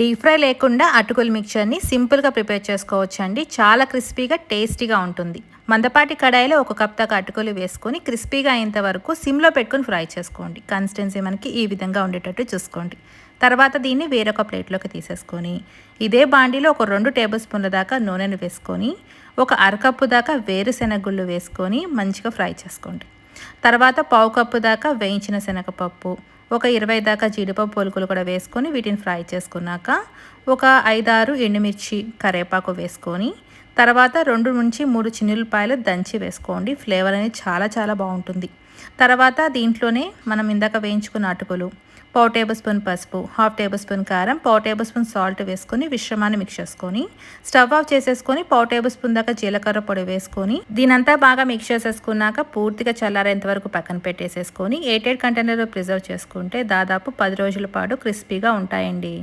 Deep fry లేకుండా అటుకుల మిక్చర్ని సింపుల్గా ప్రిపేర్ చేసుకోవచ్చండి. చాలా క్రిస్పీగా టేస్టీగా ఉంటుంది. మందపాటి కడాయిలో ఒక కప్ దాకా అటుకులు వేసుకొని క్రిస్పీగా అయ్యేంత వరకు సిమ్లో పెట్టుకొని ఫ్రై చేసుకోండి. కన్సిస్టెన్సీ మనకి ఈ విధంగా ఉండేటట్టు చూసుకోండి. తర్వాత దీన్ని వేరొక ప్లేట్లోకి తీసేసుకొని ఇదే బాండీలో ఒక రెండు టేబుల్ స్పూన్ల దాకా నూనెను వేసుకొని ఒక అరకప్పు దాకా వేరుశెనగ గుళ్ళు వేసుకొని మంచిగా ఫ్రై చేసుకోండి. తర్వాత పావు కప్పు దాకా వేయించిన శనగపప్పు ఒక ఇరవై దాకా జీడిపప్పు పొలుకులు కూడా వేసుకొని వీటిని ఫ్రై చేసుకున్నాక ఒక ఐదారు ఎండుమిర్చి కరేపాకు వేసుకొని తర్వాత రెండు నుంచి మూడు చిన్నులపాయలు దంచి వేసుకోండి. ఫ్లేవర్ అనేది చాలా చాలా బాగుంటుంది. తర్వాత దీంట్లోనే మనం ఇందాక వేయించుకున్న అటుకులు పావు టేబుల్ స్పూన్ పసుపు హాఫ్ టేబుల్ స్పూన్ కారం పావు టేబుల్ స్పూన్ సాల్ట్ వేసుకొని మిశ్రమాన్ని మిక్స్ చేసుకొని స్టవ్ ఆఫ్ చేసేసుకొని పావు టేబుల్ స్పూన్ దాకా జీలకర్ర పొడి వేసుకొని దీనంతా బాగా మిక్స్ చేసేసుకున్నాక పూర్తిగా చల్లారేంత వరకు పక్కన పెట్టేసేసుకొని ఎయిటెడ్ కంటైనర్లో ప్రిజర్వ్ చేసుకుంటే దాదాపు పది రోజుల పాటు క్రిస్పీగా ఉంటాయండి.